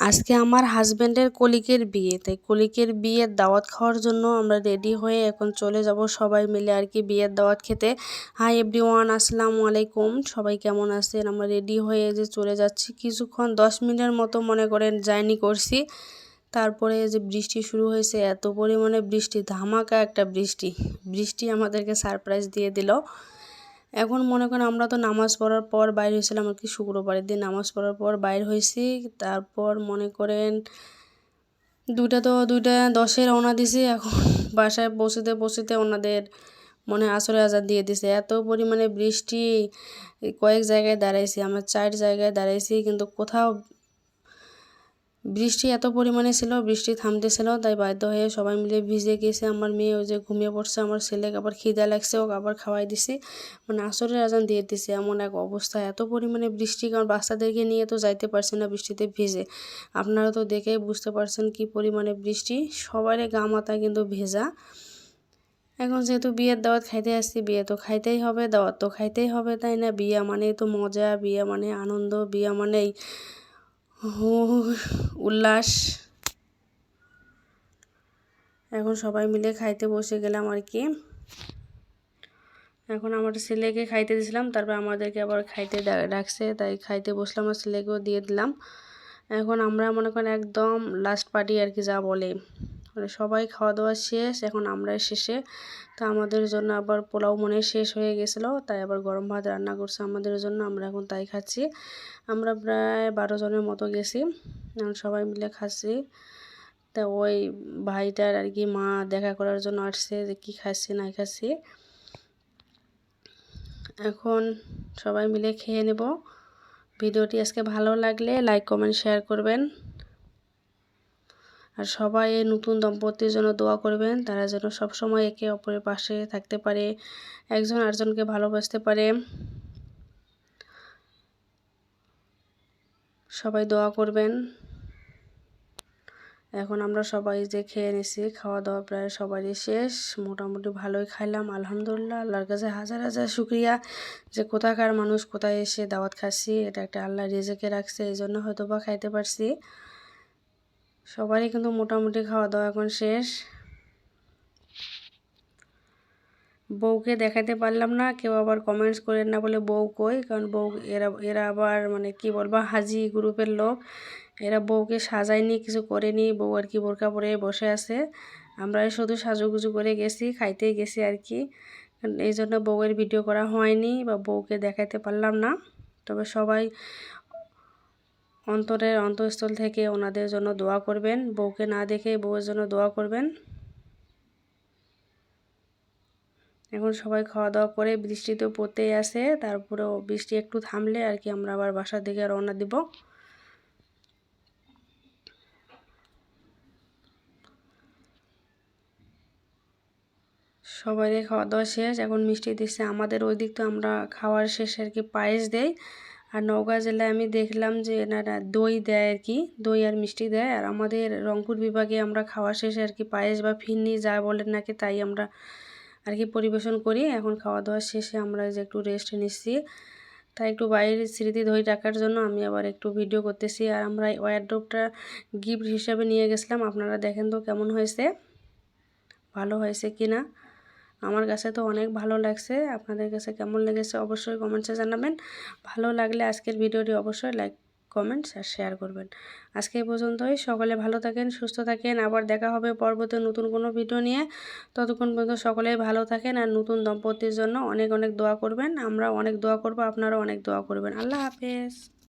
আজকে আমার হাজব্যান্ডের কলিকের বিয়ে, তাই কলিকের বিয়ের দাওয়াত খাওয়ার জন্য আমরা রেডি হয়ে এখন চলে যাব সবাই মিলে আর কি বিয়ের দাওয়াত খেতে। হাই এভরি ওয়ান আসসালামু আলাইকুম। সবাই কেমন আছেন? আমরা রেডি হয়ে যে চলে যাচ্ছি, কিছুক্ষণ দশ মিনিটের মতো মনে করেন জার্নি করছি। তারপরে যে বৃষ্টি শুরু হয়েছে, এত পরিমাণে বৃষ্টি, ধামাকা একটা বৃষ্টি। বৃষ্টি আমাদেরকে সারপ্রাইজ দিয়ে দিল। এখন মনে করেন আমরা তো নামাজ পড়ার পর বাইর হয়েছিলাম আর কি শুক্রবারের দিন। নামাজ পড়ার পর বাইর হয়েছি, তারপর মনে করেন দুইটা তো, দুইটা দশে রওনা দিছি। এখন বাসায় পৌঁছতে পৌঁছতে ওনাদের মনে আসরে আজাদ দিয়ে দিছে। এত পরিমাণে বৃষ্টি, কয়েক জায়গায় দাঁড়াইছি, আমার চার জায়গায় দাঁড়াইছি, কিন্তু কোথাও বৃষ্টি এত পরিমাণে ছিল, বৃষ্টি থামতেছিল তাই বাধ্য হয়ে সবাই মিলে ভিজে গেছে। আমার মেয়ে ওই যে ঘুমিয়ে পড়ছে, আমার ছেলেকে আবার খিদা লাগছে ও আবার খাওয়াই দিছি। মানে আসরের আজান দিয়ে দিছে, এমন এক অবস্থা। এত পরিমাণে বৃষ্টি, কারণ বাচ্চাদেরকে নিয়ে তো যাইতে পারছে না বৃষ্টিতে ভিজে। আপনারা তো দেখেই বুঝতে পারছেন কি পরিমাণে বৃষ্টি। সবারই গা মাথা কিন্তু ভেজা। এখন যেহেতু বিয়ের দাওয়াত খাইতে আসছি, বিয়ে তো খাইতেই হবে, দাওয়াত তো খাইতেই হবে, তাই না? বিয়ে মানেই তো মজা, বিয়ে মানে আনন্দ, বিয়ে মানেই উল্লাস। এখন সবাই মিলে খাইতে বসে গেলাম আর কি। এখন আমার ছেলেকে খাইতে দিয়েছিলাম, তারপর আমাদেরকে আবার খাইতে ডাকছে, তাই খাইতে বসলাম আর ছেলেকেও দিয়ে দিলাম। এখন আমরা মনে করেন একদম লাস্ট পার্টি আর কি যা বলে। মানে সবাই খাওয়া দাওয়া শেষ, এখন আমরা শেষে। তো আমাদের জন্য আবার পোলাও মনে শেষ হয়ে গেছিল, তাই আবার গরম ভাত রান্না করছে আমাদের জন্য, আমরা এখন তাই খাচ্ছি। আমরা প্রায় বারো জনের মতো গেছি সবাই মিলে খাচ্ছি। তা ওই ভাইটার আর কি মা দেখা করার জন্য আসছে যে কী খাচ্ছি না খাচ্ছি। এখন সবাই মিলে খেয়ে নেব। ভিডিওটি আজকে ভালো লাগলে লাইক, কমেন্ট, শেয়ার করবেন। আর সবাই নতুন দম্পতির জন্য দোয়া করবেন। তারা যেন সবসময় একে অপরের পাশে থাকতে পারে, একজন আরেকজনকে ভালোবাসতে পারে। সবাই দোয়া করবেন। এখন আমরা সবাই যে খেয়ে নিছি খাওয়া দাওয়া প্রায় সবারই শেষ। মোটামুটি ভালোই খাইলাম, আলহামদুলিল্লাহ। আল্লাহর কাছে হাজার হাজার শুক্রিয়া যে কোথাকার মানুষ কোথায় এসে দাওয়াত খাচ্ছি, এটা একটা আল্লাহ রেজেকে রাখছে, এই জন্য হয়তো বা খাইতে পারছি। সবারই কিন্তু মোটামুটি খাওয়া দাওয়া এখন শেষ। বউকে দেখাতে পারলাম না, কেউ আবার কমেন্টস করেন না বলে বউ কই, কারণ বউ এরা এরা আবার মানে কি বলব, হাজি গ্রুপের লোক। এরা বউকে সাজায়নি, কিছু করেনি, বউ আর কি বোরকা পরে বসে আছে। আমরা শুধু সাজুগুজু করে গেছি খাইতে গেছি আর কি। এই জন্য বউয়ের ভিডিও করা হয়নি বা বউকে দেখাতে পারলাম না। তবে সবাই অন্তরের অন্তঃস্থল থেকে ওনাদের জন্য দোয়া করবেন। বউকে না দেখে বউয়ের জন্য দোয়া করবেন। এখন সবাই খাওয়া দাওয়া করে বৃষ্টি তো পড়তেই আসে তারপরেও বৃষ্টি একটু থামলে আর কি আমরা আবার বাসার দিকে রওনা দিব। সবাই খাওয়া দাওয়া শেষ, এখন মিষ্টি দিচ্ছে আমাদের, ওই দিক তো আমরা খাওয়ার শেষে আর কি পায়েস দেয় আর নওগাঁ জেলায় আমি দেখলাম যে এনারা দই দেয় আর কি, দই আর মিষ্টি দেয়। আর আমাদের রংপুর বিভাগে আমরা খাওয়া শেষে আর কি পায়েস বা ফিরনি যা বলেন নাকি তাই আমরা আর কি পরিবেশন করি। এখন খাওয়া দাওয়া শেষে আমরা যে একটু রেস্ট নিচ্ছি। তাই একটু বাইরের স্মৃতি ধরে রাখার জন্য আমি আবার একটু ভিডিও করতেছি। আর আমরা ওয়ারড্রপটা গিফট হিসাবে নিয়ে গেছিলাম। আপনারা দেখেন তো কেমন হয়েছে, ভালো হয়েছে কি না আমার কাছে তো অনেক ভালো লাগছে। আপনাদের কাছে কেমন লেগেছে অবশ্যই কমেন্টসে জানাবেন। ভালো লাগলে আজকের ভিডিওটি অবশ্যই লাইক কমেন্টস আর শেয়ার করবেন। আজকে এই পর্যন্তই। সকলে ভালো থাকেন, সুস্থ থাকেন। আবার দেখা হবে পর্বতে নতুন কোনো ভিডিও নিয়ে। ততক্ষণ পর্যন্ত সকলেই ভালো থাকেন আর নতুন দম্পতির জন্য অনেক অনেক দোয়া করবেন। আমরা অনেক দোয়া করব, আপনারাও অনেক দোয়া করবেন। আল্লাহ হাফেজ।